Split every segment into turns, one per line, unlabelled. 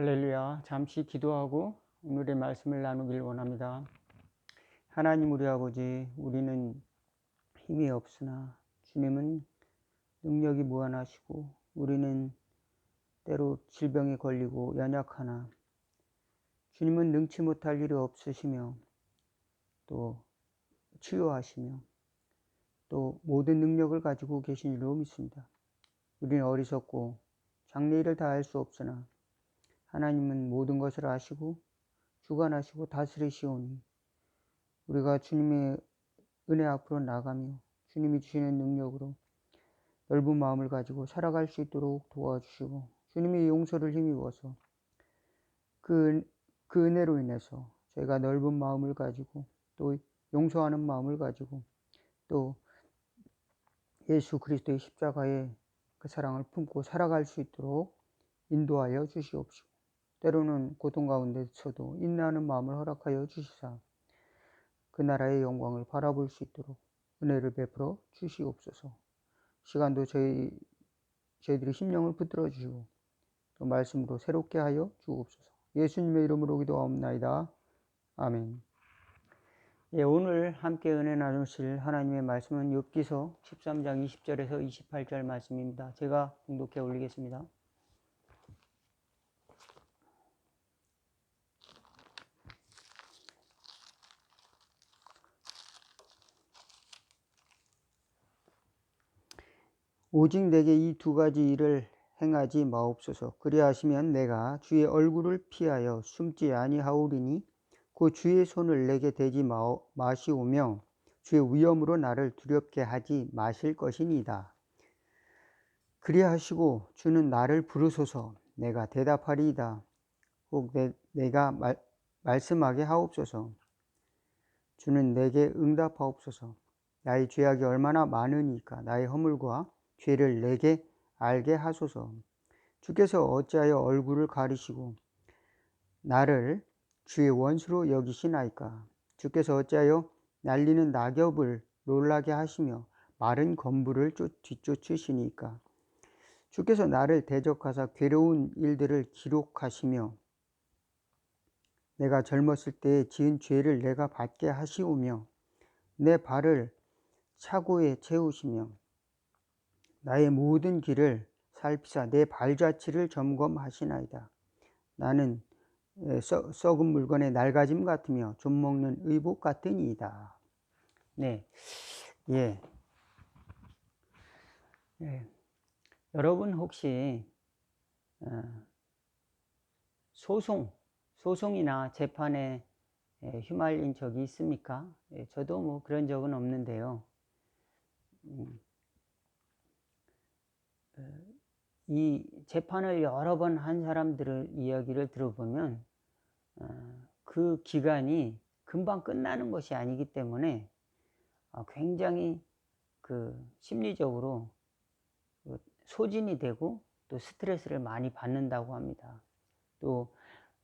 할렐루야. 잠시 기도하고 오늘의 말씀을 나누길 원합니다. 하나님 우리 아버지, 우리는 힘이 없으나 주님은 능력이 무한하시고 우리는 때로 질병에 걸리고 연약하나 주님은 능치 못할 일이 없으시며 또 치유하시며 또 모든 능력을 가지고 계신 줄로 믿습니다. 우리는 어리석고 장래일을 다알수 없으나 하나님은 모든 것을 아시고 주관하시고 다스리시오니 우리가 주님의 은혜 앞으로 나가며 주님이 주시는 능력으로 넓은 마음을 가지고 살아갈 수 있도록 도와주시고 주님의 용서를 힘입어서 그, 그 은혜로 인해서 저희가 넓은 마음을 가지고 또 용서하는 마음을 가지고 또 예수 그리스도의 십자가의 그 사랑을 품고 살아갈 수 있도록 인도하여 주시옵시고 때로는 고통 가운데서도 인내하는 마음을 허락하여 주시사 그 나라의 영광을 바라볼 수 있도록 은혜를 베풀어 주시옵소서. 시간도 저희 저희들이 심령을 붙들어 주시고 또 말씀으로 새롭게 하여 주옵소서. 예수님의 이름으로 기도하옵나이다. 아멘. 예, 오늘 함께 은혜 나누실 하나님의 말씀은 욥기서 13장 20절에서 28절 말씀입니다. 제가 공독해 올리겠습니다. 오직 내게 이 두 가지 일을 행하지 마옵소서. 그리하시면 내가 주의 얼굴을 피하여 숨지 아니하오리니 그 주의 손을 내게 대지 마시오며 주의 위엄으로 나를 두렵게 하지 마실 것이니이다. 그리하시고 주는 나를 부르소서 내가 대답하리이다. 혹 내, 내가 말, 말씀하게 하옵소서. 주는 내게 응답하옵소서. 나의 죄악이 얼마나 많으니까 나의 허물과 죄를 내게 알게 하소서. 주께서 어찌하여 얼굴을 가리시고 나를 주의 원수로 여기시나이까? 주께서 어찌하여 날리는 낙엽을 놀라게 하시며 마른 건물을 뒤쫓으시니까? 주께서 나를 대적하사 괴로운 일들을 기록하시며 내가 젊었을 때에 지은 죄를 내가 받게 하시오며 내 발을 차고에 채우시며 나의 모든 길을 살피사 내 발자취를 점검하시나이다. 나는 썩은 물건의 낡아짐 같으며 좀 먹는 의복 같으니이다. 네, 예. 예. 여러분 혹시 어, 소송, 소송이나 재판에 휘말린 적이 있습니까? 예, 저도 뭐 그런 적은 없는데요. 음, 이 재판을 여러 번 한 사람들의 이야기를 들어보면 어, 그 기간이 금방 끝나는 것이 아니기 때문에 어, 굉장히 그 심리적으로 그 소진이 되고 또 스트레스를 많이 받는다고 합니다. 또그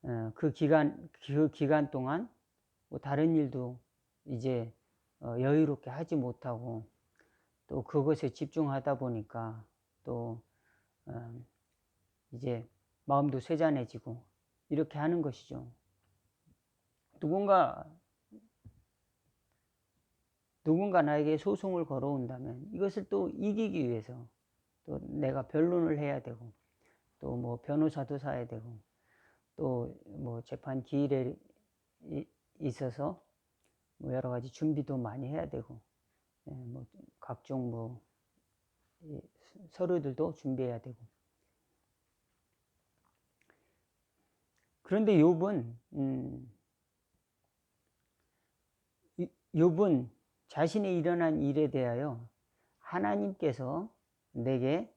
어, 기간 그 기간 동안 뭐 다른 일도 이제 여유롭게 하지 못하고 또 그것에 집중하다 보니까 또 어, 이제 마음도 세잔해지고 이렇게 하는 것이죠. 누군가 누군가 나에게 소송을 걸어온다면 이것을 또 이기기 위해서 또 내가 변론을 해야 되고 또 뭐 변호사도 사야 되고 또 뭐 재판 기일에 있어서 뭐 여러 가지 준비도 많이 해야 되고 예, 뭐 각종 뭐 서류들도 준비해야 되고. 그런데 욥은 음, 욥은 자신이 일어난 일에 대하여 하나님께서 내게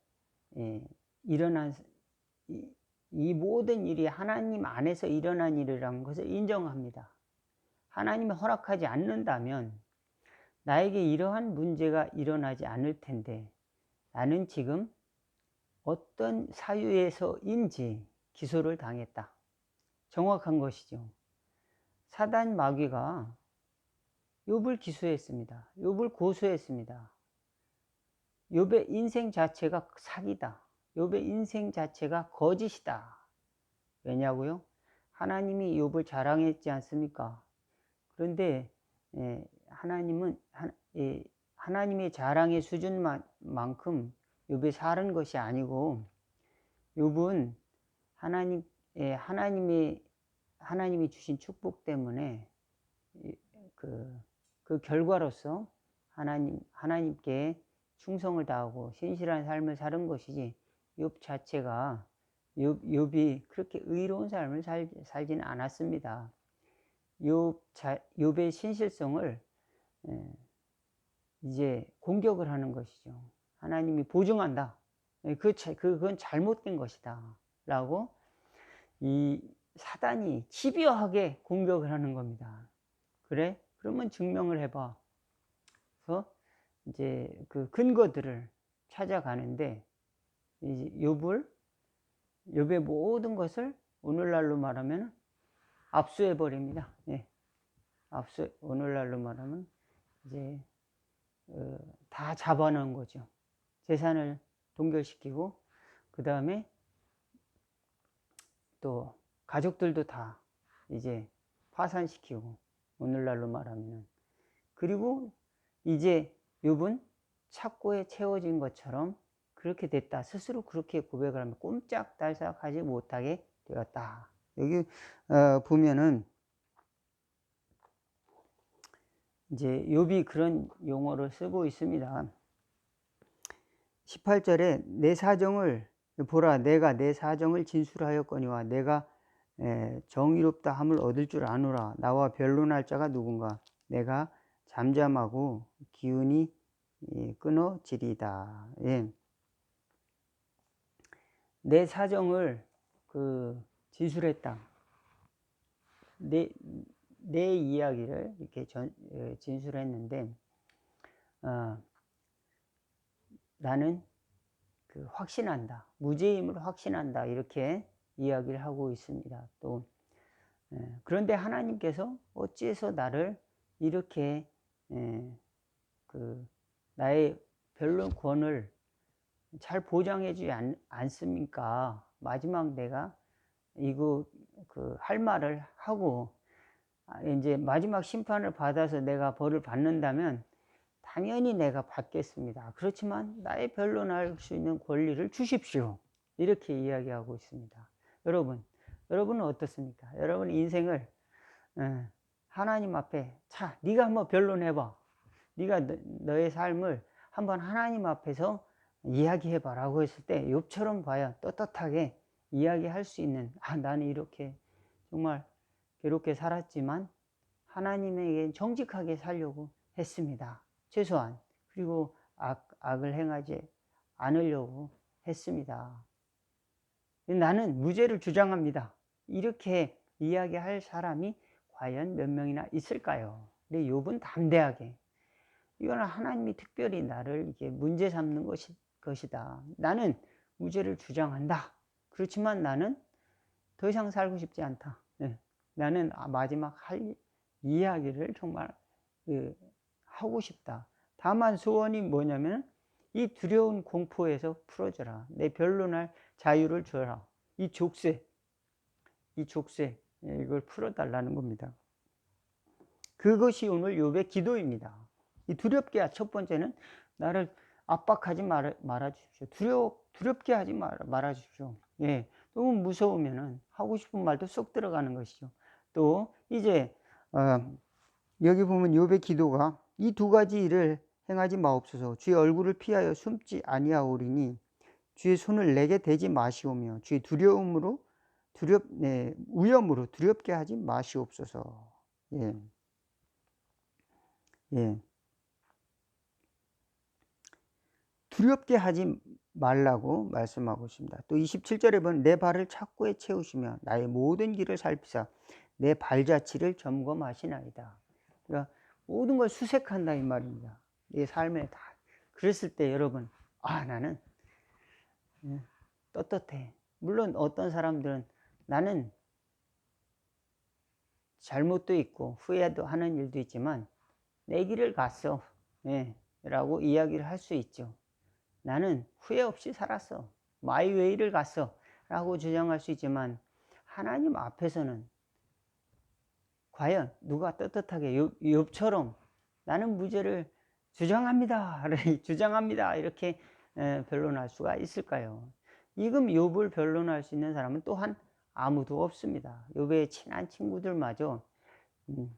예, 일어난 이, 이 모든 일이 하나님 안에서 일어난 일이라는 것을 인정합니다. 하나님이 허락하지 않는다면 나에게 이러한 문제가 일어나지 않을 텐데 나는 지금 어떤 사유에서인지 기소를 당했다. 정확한 것이죠. 사단 마귀가 욥을 기소했습니다. 욥을 고소했습니다. 욥의 인생 자체가 사기다. 욥의 인생 자체가 거짓이다. 왜냐고요? 하나님이 욥을 자랑했지 않습니까? 그런데 예, 하나님은 하, 예, 하나님의 자랑의 수준만큼 욥이 사는 것이 아니고 욥은 하나님 예, 하나님의 하나님이 주신 축복 때문에 그, 그 결과로서 하나님 하나님께 충성을 다하고 신실한 삶을 사는 것이지 욥 자체가 욥, 욥이 그렇게 의로운 삶을 살, 살지는 않았습니다. 욥 자, 욥의 신실성을 예, 이제 공격을 하는 것이죠. 하나님이 보증한다. 예, 그, 그건 잘못된 것이다. 라고 이 사단이 집요하게 공격을 하는 겁니다. 그래? 그러면 증명을 해봐. 그래서 이제 그 근거들을 찾아가는데 이제 욥을 욥의 모든 것을 오늘날로 말하면 압수해 버립니다. 예. 압수 오늘날로 말하면 이제 어, 다 잡아놓은 거죠. 재산을 동결시키고 그 다음에 또 가족들도 다 이제 파산시키고 오늘날로 말하면 그리고 이제 욥은 착고에 채워진 것처럼 그렇게 됐다. 스스로 그렇게 고백을 하면 꼼짝달싹하지 못하게 되었다. 여기 어, 보면은 이제 욥이 그런 용어를 쓰고 있습니다. 18절에 내 사정을 보라 내가 내 사정을 진술하였거니와 내가 정의롭다 함을 얻을 줄 아노라 나와 변론할 자가 누군가 내가 잠잠하고 기운이 끊어지리다. 예. 내 사정을 그 진술했다. 내, 내 이야기를 이렇게 전, 진술했는데, 어, 나는 그 확신한다. 무죄임을 확신한다. 이렇게 이야기를 하고 있습니다. 또, 예, 그런데 하나님께서 어찌해서 나를 이렇게, 예, 그, 나의 변론 권을 잘 보장해주지 않, 않습니까? 마지막 내가 이거 그 할 말을 하고 아, 이제 마지막 심판을 받아서 내가 벌을 받는다면 당연히 내가 받겠습니다. 그렇지만 나의 변론할 수 있는 권리를 주십시오. 이렇게 이야기하고 있습니다. 여러분, 여러분은 어떻습니까? 여러분 인생을 예, 하나님 앞에 자, 네가 한번 변론해봐. 네가 너의 삶을 한번 하나님 앞에서 이야기해봐라고 했을 때 욥처럼 봐야 떳떳하게 이야기할 수 있는 아 나는 이렇게 정말 괴롭게 살았지만 하나님에게 정직하게 살려고 했습니다. 최소한 그리고 악, 악을 행하지 않으려고 했습니다. 나는 무죄를 주장합니다. 이렇게 이야기할 사람이 과연 몇 명이나 있을까요? 근데 욥은 담대하게 이거는 하나님이 특별히 나를 이게 문제 삼는 것이, 것이다. 나는 무죄를 주장한다. 그렇지만 나는 더 이상 살고 싶지 않다. 네. 나는 아, 마지막 할 이야기를 정말 그, 하고 싶다. 다만 소원이 뭐냐면 이 두려운 공포에서 풀어줘라. 내 변론할 자유를 줘라. 이 족쇄, 이 족쇄 예, 이걸 풀어달라는 겁니다. 그것이 오늘 욥의 기도입니다. 이 두렵게 첫 번째는 나를 압박하지 말아, 말아 주십시오. 두려 두렵게 하지 말아, 말아 주십시오. 예, 너무 무서우면은 하고 싶은 말도 쏙 들어가는 것이죠. 또 이제 어, 여기 보면 욥의 기도가 이 두 가지 일을 행하지 마옵소서. 주의 얼굴을 피하여 숨지 아니하오리니 주의 손을 내게 대지 마시오며 주의 두려움으로 두렵 네, 위험으로 두렵게 하지 마시옵소서. 예. 예. 두렵게 하지 말라고 말씀하고 있습니다. 또 27절에 보면 내 발을 착고에 채우시며 나의 모든 길을 살피사 내 발자취를 점검하시나이다. 그러니까 모든 걸 수색한다 이 말입니다. 내 삶에 다 그랬을 때 여러분 아 나는 예, 떳떳해. 물론 어떤 사람들은 나는 잘못도 있고 후회도 하는 일도 있지만 내 길을 갔어. 예, 라고 이야기를 할 수 있죠. 나는 후회 없이 살았어. 마이웨이를 갔어. 라고 주장할 수 있지만 하나님 앞에서는 과연 누가 떳떳하게 욥, 욥처럼 나는 무죄를 주장합니다. 주장합니다. 이렇게 변론할 수가 있을까요? 이금 욥을 변론할 수 있는 사람은 또한 아무도 없습니다. 욥의 친한 친구들마저 음,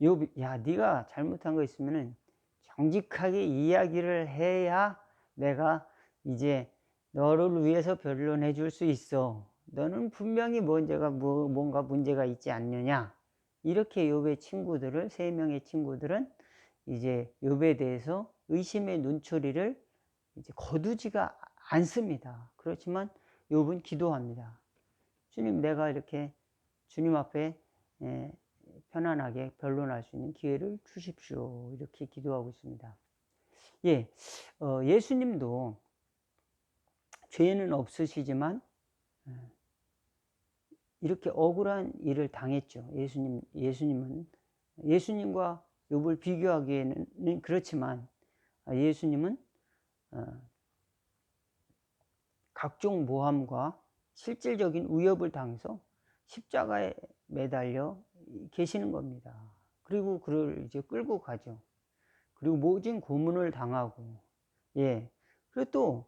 욥, 야 네가 잘못한 거 있으면은 정직하게 이야기를 해야 내가 이제 너를 위해서 변론해 줄 수 있어. 너는 분명히 문제가 뭐, 뭔가 문제가 있지 않느냐. 이렇게 욥의 친구들을 세 명의 친구들은 이제 욥에 대해서 의심의 눈초리를 이제 거두지가 않습니다. 그렇지만 욥은 기도합니다. 주님, 내가 이렇게 주님 앞에 편안하게 변론할 수 있는 기회를 주십시오. 이렇게 기도하고 있습니다. 예, 어, 예수님도 죄는 없으시지만 이렇게 억울한 일을 당했죠. 예수님, 예수님은 예수님과 욥을 비교하기에는 그렇지만 예수님은 어, 각종 모함과 실질적인 위협을 당해서 십자가에 매달려 계시는 겁니다. 그리고 그를 이제 끌고 가죠. 그리고 모진 고문을 당하고, 예. 그리고 또,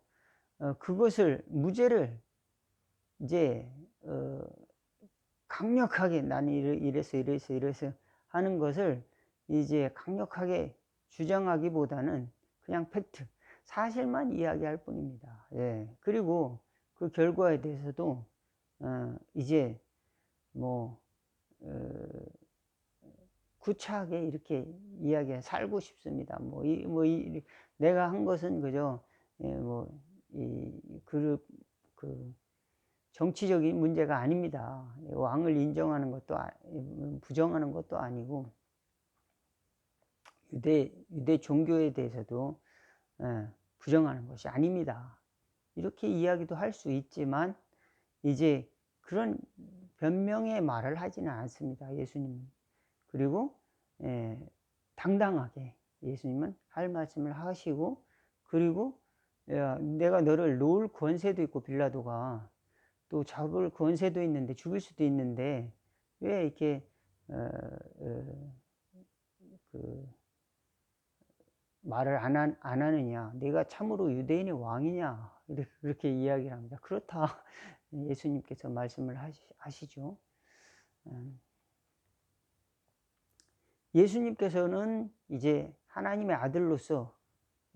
어, 그것을, 무죄를 이제, 어, 강력하게 나는 이래서 이래서 이래서 하는 것을 이제 강력하게 주장하기보다는 그냥 팩트, 사실만 이야기할 뿐입니다. 예. 그리고 그 결과에 대해서도, 어, 이제 뭐, 어, 구차하게 이렇게 이야기해 살고 싶습니다. 뭐, 이, 뭐, 이, 내가 한 것은 그저, 예, 뭐, 이, 그룹, 그, 정치적인 문제가 아닙니다. 왕을 인정하는 것도, 아, 부정하는 것도 아니고, 유대, 유대 종교에 대해서도, 예, 부정하는 것이 아닙니다. 이렇게 이야기도 할 수 있지만, 이제 그런 변명의 말을 하지는 않습니다. 예수님은. 그리고 예, 당당하게 예수님은 할 말씀을 하시고 그리고 야, 내가 너를 놓을 권세도 있고 빌라도가 또 잡을 권세도 있는데 죽일 수도 있는데 왜 이렇게 어, 어, 그 말을 안, 한, 안 하느냐? 내가 참으로 유대인의 왕이냐? 이렇게, 이야기를 합니다. 그렇다. 예수님께서 말씀을 하시, 죠. 음. 예수님께서는 이제 하나님의 아들로서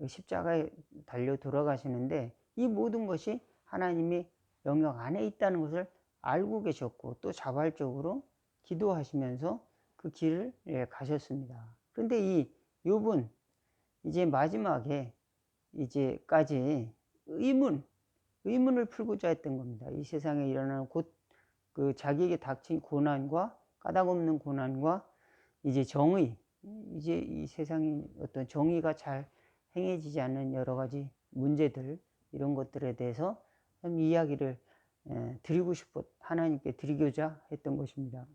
십자가에 달려 돌아가시는데 이 모든 것이 하나님의 영역 안에 있다는 것을 알고 계셨고 또 자발적으로 기도하시면서 그 길을 예, 가셨습니다. 그런데 이 욥은 이제 마지막에 이제까지 의문 의문을 풀고자 했던 겁니다. 이 세상에 일어나는 곧 그 자기에게 닥친 고난과 까닭없는 고난과 이제 정의, 이제 이 세상에 어떤 정의가 잘 행해지지 않는 여러 가지 문제들, 이런 것들에 대해서 이야기를 드리고 싶어 하나님께 드리고자 했던 것입니다.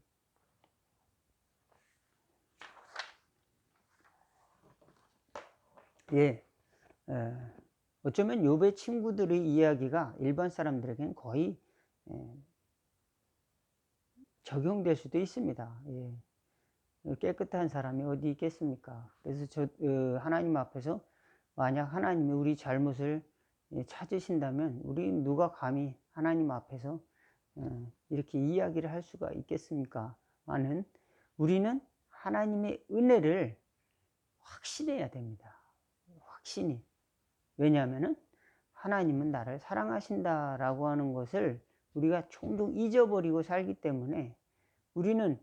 예, 어쩌면 욥의 친구들의 이야기가 일반 사람들에게는 거의 적용될 수도 있습니다. 예. 깨끗한 사람이 어디 있겠습니까? 그래서 저 어, 하나님 앞에서 만약 하나님이 우리 잘못을 예, 찾으신다면 우리 누가 감히 하나님 앞에서 어, 이렇게 이야기를 할 수가 있겠습니까? 많은 우리는 하나님의 은혜를 확신해야 됩니다. 확신이. 왜냐하면 하나님은 나를 사랑하신다라고 하는 것을 우리가 종종 잊어버리고 살기 때문에 우리는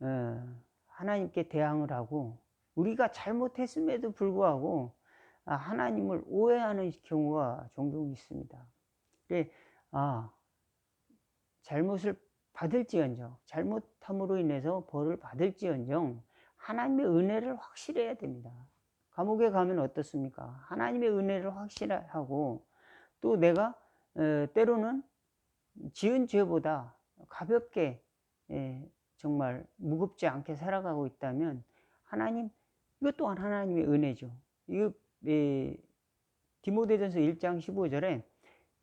어, 하나님께 대항을 하고 우리가 잘못했음에도 불구하고 아, 하나님을 오해하는 경우가 종종 있습니다. 그래, 아, 잘못을 받을지언정, 잘못함으로 인해서 벌을 받을지언정, 하나님의 은혜를 확실해야 됩니다. 감옥에 가면 어떻습니까? 하나님의 은혜를 확실하고, 또 내가, 어, 때로는 지은 죄보다 가볍게, 예, 정말 무겁지 않게 살아가고 있다면 하나님 이것 또한 하나님의 은혜죠. 이거 예, 디모데전서 1장 15절에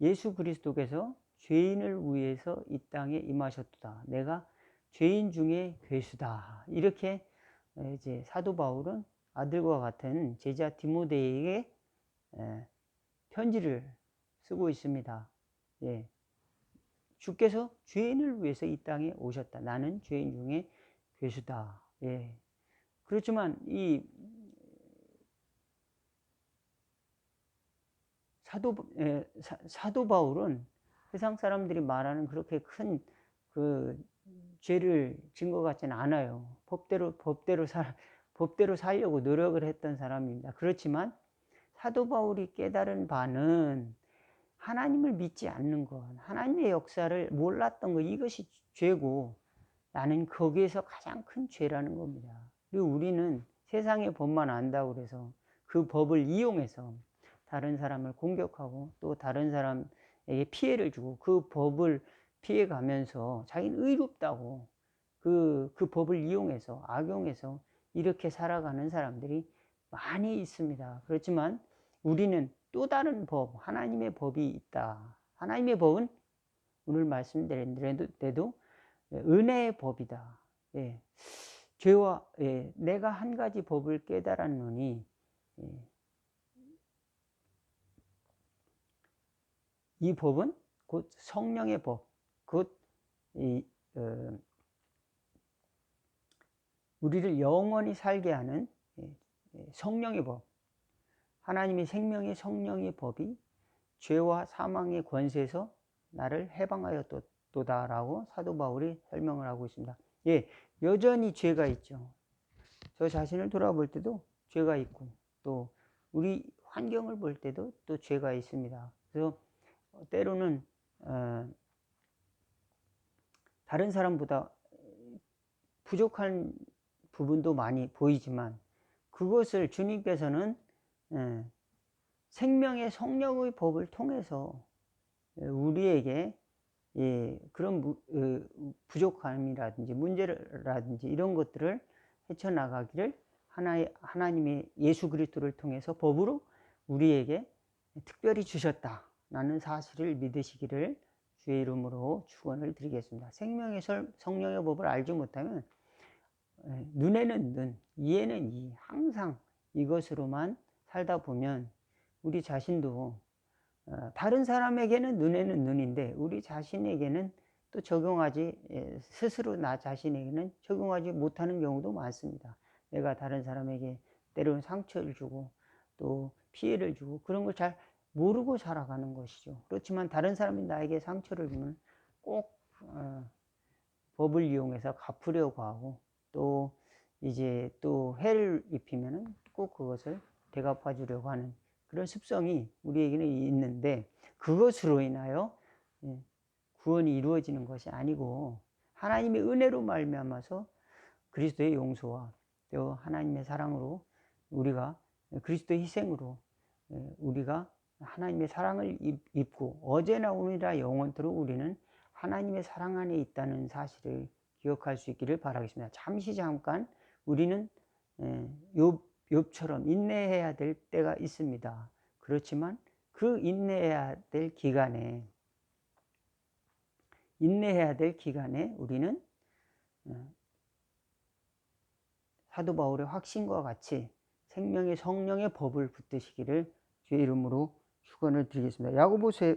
예수 그리스도께서 죄인을 위해서 이 땅에 임하셨다. 내가 죄인 중에 괴수다. 이렇게 이제 사도 바울은 아들과 같은 제자 디모데에게 편지를 쓰고 있습니다. 예. 주께서 죄인을 위해서 이 땅에 오셨다. 나는 죄인 중에 괴수다. 예. 그렇지만 이 사도 예, 사, 도 바울은 세상 사람들이 말하는 그렇게 큰 그 죄를 진 것 같지는 않아요. 법대로 법대로 살 법대로 살려고 노력을 했던 사람입니다. 그렇지만 사도 바울이 깨달은 바는 하나님을 믿지 않는 것, 하나님의 역사를 몰랐던 것, 이것이 죄고 나는 거기에서 가장 큰 죄라는 겁니다. 그리고 우리는 세상의 법만 안다고 그래서 그 법을 이용해서 다른 사람을 공격하고 또 다른 사람에게 피해를 주고 그 법을 피해 가면서 자기는 의롭다고 그, 그 법을 이용해서 악용해서 이렇게 살아가는 사람들이 많이 있습니다. 그렇지만 우리는 또 다른 법, 하나님의 법이 있다. 하나님의 법은 오늘 말씀드린 대로 은혜의 법이다. 예. 죄와 예. 내가 한 가지 법을 깨달았노니 예. 이 법은 곧 성령의 법, 곧 이, 어, 우리를 영원히 살게 하는 예, 예, 성령의 법, 하나님의 생명의 성령의 법이 죄와 사망의 권세에서 나를 해방하였도다라고 사도 바울이 설명을 하고 있습니다. 예, 여전히 죄가 있죠. 저 자신을 돌아볼 때도 죄가 있고 또 우리 환경을 볼 때도 또 죄가 있습니다. 그래서 때로는 어, 다른 사람보다 부족한 부분도 많이 보이지만 그것을 주님께서는 예, 생명의 성령의 법을 통해서 우리에게 예, 그런 어, 부족함이라든지 문제라든지 이런 것들을 헤쳐나가기를 하나의, 하나님의 예수 그리스도를 통해서 법으로 우리에게 특별히 주셨다 라는 사실을 믿으시기를 주의 이름으로 축원을 드리겠습니다. 생명의 성령의 법을 알지 못하면 예, 눈에는 눈, 이에는 이, 항상 이것으로만 살다 보면 우리 자신도 어, 다른 사람에게는 눈에는 눈인데 우리 자신에게는 또 적용하지 예, 스스로 나 자신에게는 적용하지 못하는 경우도 많습니다. 내가 다른 사람에게 때로는 상처를 주고 또 피해를 주고 그런 걸 잘 모르고 살아가는 것이죠. 그렇지만 다른 사람이 나에게 상처를 주면 꼭 어, 법을 이용해서 갚으려고 하고 또 이제 또 해를 입히면은 꼭 그것을 대갚아 주려고 하는 그런 습성이 우리에게는 있는데 그것으로 인하여 예, 구원이 이루어지는 것이 아니고 하나님의 은혜로 말미암아서 그리스도의 용서와 또 하나님의 사랑으로 우리가 그리스도의 희생으로 예, 우리가 하나님의 사랑을 입고 어제나 오늘이라 영원토록 우리는 하나님의 사랑 안에 있다는 사실을 기억할 수 있기를 바라겠습니다. 잠시 잠깐 우리는 예, 요 욥처럼 인내해야 될 때가 있습니다. 그렇지만 그 인내해야 될 기간에 인내해야 될 기간에 우리는 어, 사도 바울의 확신과 같이 생명의 성령의 법을 붙드시기를 주의 이름으로 축원을 드리겠습니다. 야고보서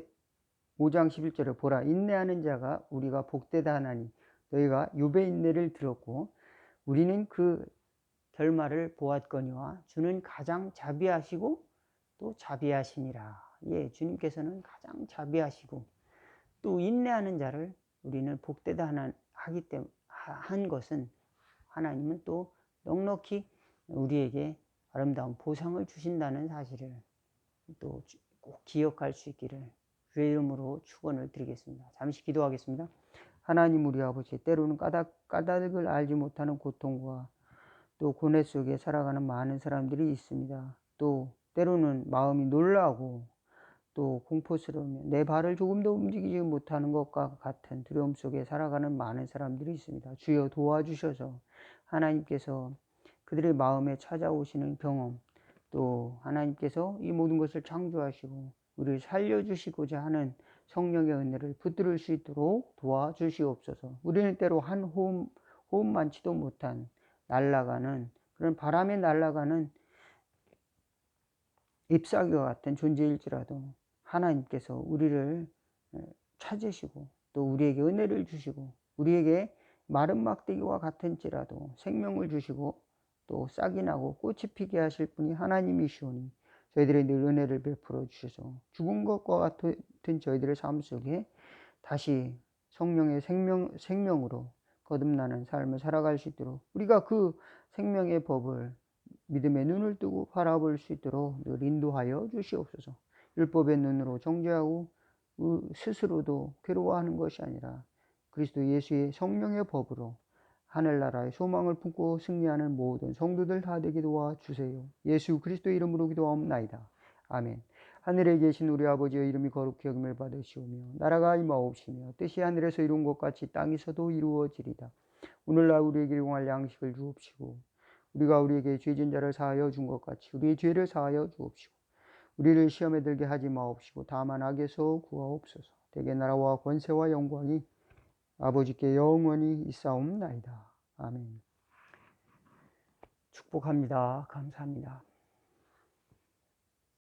5장 11절에 보라 인내하는 자가 우리가 복되다 하나니 너희가 욥의 인내를 들었고 우리는 그 결말을 보았거니와 주는 가장 자비하시고 또 자비하시니라. 예, 주님께서는 가장 자비하시고 또 인내하는 자를 우리는 복되다 하나, 하기 때문에 한 것은 하나님은 또 넉넉히 우리에게 아름다운 보상을 주신다는 사실을 또 꼭 기억할 수 있기를 주의 이름으로 축원을 드리겠습니다. 잠시 기도하겠습니다. 하나님 우리 아버지 때로는 까닭 까닭을 알지 못하는 고통과 또 고뇌 속에 살아가는 많은 사람들이 있습니다. 또 때로는 마음이 놀라고 또 공포스러우며 내 발을 조금도 움직이지 못하는 것과 같은 두려움 속에 살아가는 많은 사람들이 있습니다. 주여 도와주셔서 하나님께서 그들의 마음에 찾아오시는 경험 또 하나님께서 이 모든 것을 창조하시고 우리를 살려주시고자 하는 성령의 은혜를 붙들을 수 있도록 도와주시옵소서. 우리는 때로 한 호흡, 호흡 많지도 못한 날아가는 그런 바람에 날아가는 잎사귀와 같은 존재일지라도 하나님께서 우리를 찾으시고 또 우리에게 은혜를 주시고 우리에게 마른 막대기와 같은지라도 생명을 주시고 또 싹이 나고 꽃이 피게 하실 분이 하나님이시오니 저희들의 늘 은혜를 베풀어 주셔서 죽은 것과 같은 저희들의 삶 속에 다시 성령의 생명, 생명으로 거듭나는 삶을 살아갈 수 있도록 우리가 그 생명의 법을 믿음의 눈을 뜨고 바라볼 수 있도록 늘 인도하여 주시옵소서. 율법의 눈으로 정죄하고 스스로도 괴로워하는 것이 아니라 그리스도 예수의 성령의 법으로 하늘나라의 소망을 품고 승리하는 모든 성도들 다 되게 도와주세요. 예수 그리스도 이름으로 기도하옵나이다. 아멘. 하늘에 계신 우리 아버지의 이름이 거룩히 여김을 받으시오며 나라가 임하옵시며 뜻이 하늘에서 이룬 것 같이 땅에서도 이루어지리다. 오늘날 우리에게 일용할 양식을 주옵시고 우리가 우리에게 죄진 자를 사하여 준 것 같이 우리의 죄를 사하여 주옵시고 우리를 시험에 들게 하지 마옵시고 다만 악에서 구하옵소서. 대개 나라와 권세와 영광이 아버지께 영원히 있사옵나이다. 아멘. 축복합니다. 감사합니다.